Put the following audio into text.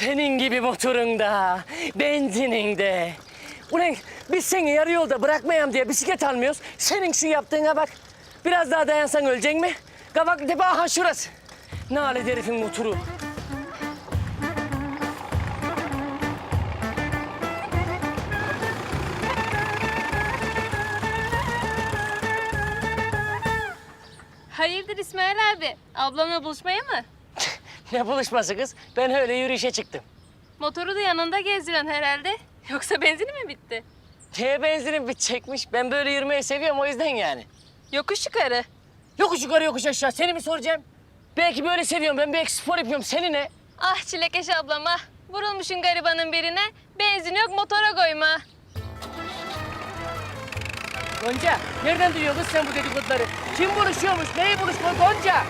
Senin gibi motorunda, benzininde. Ulan biz seni yarı yolda bırakmayayım diye bisiklet almıyoruz. Senin şu yaptığına bak. Biraz daha dayansan ölecek mi? Kavak tepe aha şurası. Nalet herifin motoru. Hayırdır İsmail abi? Ablamla buluşmaya mı? Ne buluşması kız? Ben öyle yürüyüşe çıktım. Motoru da yanında gezdiriyorsun herhalde. Yoksa benzini mi bitti? Neye benzinim bitecekmiş? Ben böyle yürümeyi seviyorum o yüzden yani. Yokuş yukarı. Yokuş yukarı yokuş aşağı. Seni mi soracağım? Belki böyle seviyorum. Ben belki spor yapıyorum. Seni ne? Ah Çilekeş ablama. Vurulmuşun garibanın birine. Benzin yok motora koyma. Gonca, nereden duyuyor kız sen bu dedikoduları? Kim buluşuyormuş, neyi buluşma Gonca?